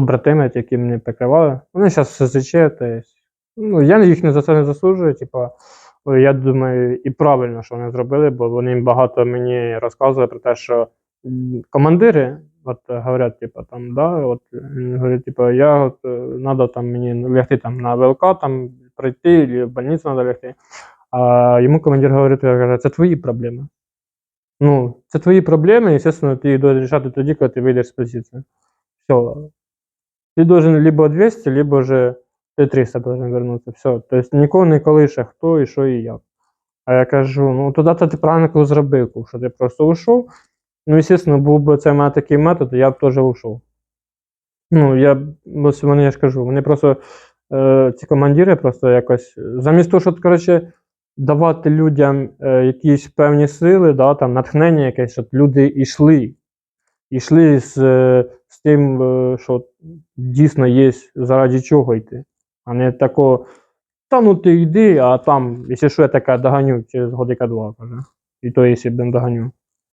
побратими, які мене прикривали. Вони зараз все заче. Ну, я їх не за це не засуджую. Типа, Ой, я думаю, і правильно, що вони зробили, бо вони багато мені розказували про те, що командири от, говорять, типа, там, да, от, він говорить, типа, я от, надо там мені лягти там, на ВЛК, там, прийти, або в больницю треба лягти. А йому командир говорить, каже, це твої проблеми. Ну, це твої проблеми, і, звісно, ти їх будеш рішати тоді, коли ти вийдеш з позиції. Все. Ти должен либо 200, либо же ти 300 должен вернутися. Все. Тобто нікого не колише, хто і що і як. А я кажу, ну тоді то ти правильно зробив, що ти просто ушов. Ну, звісно, був би це в такий метод, я б теж ушов. Ну, я, ось вони, я ж кажу, вони просто, е, ці командири просто якось, замість того, щоб, коротше, давати людям е, якісь певні сили, да, там, натхнення якесь, щоб люди йшли. Йшли з, е, з тим, е, що дійсно є заради чого йти. А не тако, та ну ти йди, а там, якщо що, я така доганю через годика два, каже. І то, якщо б доганю.